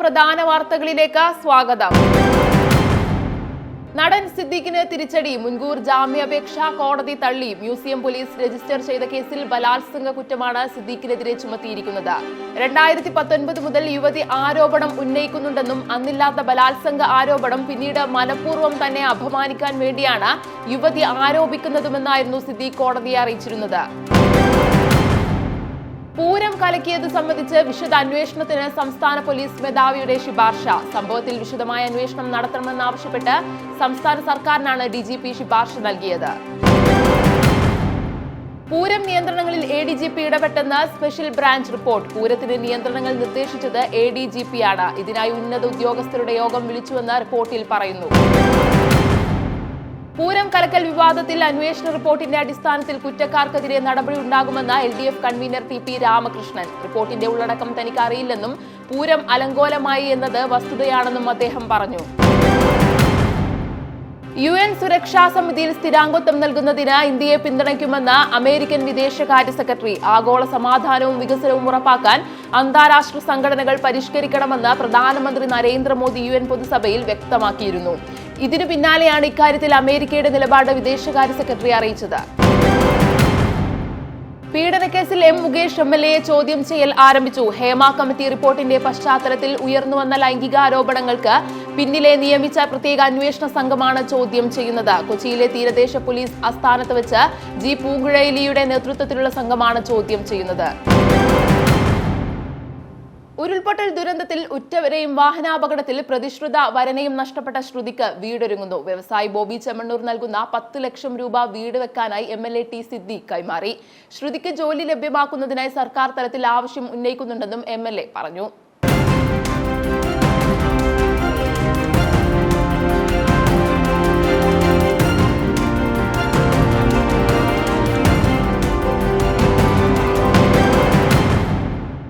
പ്രധാന വാർത്തകളിലേക്ക് സ്വാഗതം. നടൻ സിദ്ദീഖിന് തിരിച്ചടി. മുൻകൂർ ജാമ്യാപേക്ഷ കോടതി തള്ളി. മ്യൂസിയം പോലീസ് രജിസ്റ്റർ ചെയ്ത കേസിൽ ബലാത്സംഗ കുറ്റമാണ് സിദ്ദീഖിനെതിരെ ചുമത്തിയിരിക്കുന്നത്. രണ്ടായിരത്തി പത്തൊൻപത് മുതൽ യുവതി ആരോപണം ഉന്നയിക്കുന്നുണ്ടെന്നും അന്നില്ലാത്ത ബലാത്സംഗ ആരോപണം പിന്നീട് മനഃപൂർവം തന്നെ അപമാനിക്കാൻ വേണ്ടിയാണ് യുവതി ആരോപിക്കുന്നതുമെന്നായിരുന്നു സിദ്ദീഖ് കോടതിയെ അറിയിച്ചിരുന്നത്. പൂരം കലക്കിയത് സംബന്ധിച്ച് വിശദ അന്വേഷണത്തിന് സംസ്ഥാന പോലീസ് മേധാവിയുടെ ശുപാർശ. സംഭവത്തിൽ വിശദമായ അന്വേഷണം നടത്തണമെന്നാവശ്യപ്പെട്ട് സംസ്ഥാന സർക്കാരിനാണ് ഡി ജി പി ശുപാർശ നൽകിയത്. പൂരം നിയന്ത്രണങ്ങളിൽ എ ഡി ജി പി ഇടപെട്ടെന്ന് സ്പെഷ്യൽ ബ്രാഞ്ച് റിപ്പോർട്ട്. പൂരത്തിന് നിയന്ത്രണങ്ങൾ നിർദ്ദേശിച്ചത് എ ഡി ജി പി ആണ്. ഇതിനായി ഉന്നത ഉദ്യോഗസ്ഥരുടെ യോഗം വിളിച്ചുവെന്ന് റിപ്പോർട്ടിൽ പറയുന്നു. പൂരം കലക്കൽ വിവാദത്തിൽ അന്വേഷണ റിപ്പോർട്ടിന്റെ അടിസ്ഥാനത്തിൽ കുറ്റക്കാർക്കെതിരെ നടപടി ഉണ്ടാകുമെന്ന് L D F convener T P Ramakrishnan. റിപ്പോർട്ടിന്റെ ഉള്ളടക്കം തനിക്ക് അറിയില്ലെന്നും പൂരം അലങ്കോലമായി എന്നത് വസ്തുതയാണെന്നും അദ്ദേഹം പറഞ്ഞു. യു എൻ സുരക്ഷാ സമിതിയിൽ സ്ഥിരാംഗത്വം നൽകുന്നതിന് ഇന്ത്യയെ പിന്തുണയ്ക്കുമെന്ന് അമേരിക്കൻ വിദേശകാര്യ സെക്രട്ടറി. ആഗോള സമാധാനവും വികസനവും ഉറപ്പാക്കാൻ അന്താരാഷ്ട്ര സംഘടനകൾ പരിഷ്കരിക്കണമെന്ന് പ്രധാനമന്ത്രി നരേന്ദ്രമോദി യു എൻ പൊതുസഭയിൽ വ്യക്തമാക്കിയിരുന്നു. ഇതിനു പിന്നാലെയാണ് ഇക്കാര്യത്തിൽ അമേരിക്കയുടെ നിലപാട് വിദേശകാര്യ സെക്രട്ടറി അറിയിച്ചത്. പീഡനക്കേസിൽ എം മുകേഷ് എം എൽ എയെ ചോദ്യം ചെയ്യൽ ആരംഭിച്ചു. ഹേമ കമ്മിറ്റി റിപ്പോർട്ടിന്റെ പശ്ചാത്തലത്തിൽ ഉയർന്നുവന്ന ലൈംഗിക ആരോപണങ്ങൾക്ക് പിന്നിലെ നിയമിച്ച പ്രത്യേക അന്വേഷണ സംഘമാണ് ചോദ്യം ചെയ്യുന്നത്. കൊച്ചിയിലെ തീരദേശ പോലീസ് ആസ്ഥാനത്ത് വെച്ച് ജി പൂങ്കുഴലിയുടെ നേതൃത്വത്തിലുള്ള സംഘമാണ് ചോദ്യം ചെയ്യുന്നത്. ഉരുൾപൊട്ടൽ ദുരന്തത്തിൽ ഉറ്റവരെയും വാഹനാപകടത്തിൽ പ്രതിശ്രുത വരനെയും നഷ്ടപ്പെട്ട ശ്രുതിക്ക് വീടൊരുങ്ങുന്നു. വ്യവസായി ബോബി ചെമ്മണ്ണൂർ നൽകുന്ന പത്ത് ലക്ഷം രൂപ വീട് വെക്കാനായി M L A T Siddique കൈമാറി. ശ്രുതിക്ക് ജോലി ലഭ്യമാക്കുന്നതിനായി സർക്കാർ തലത്തിൽ ആവശ്യം ഉന്നയിക്കുന്നുണ്ടെന്നും എം പറഞ്ഞു.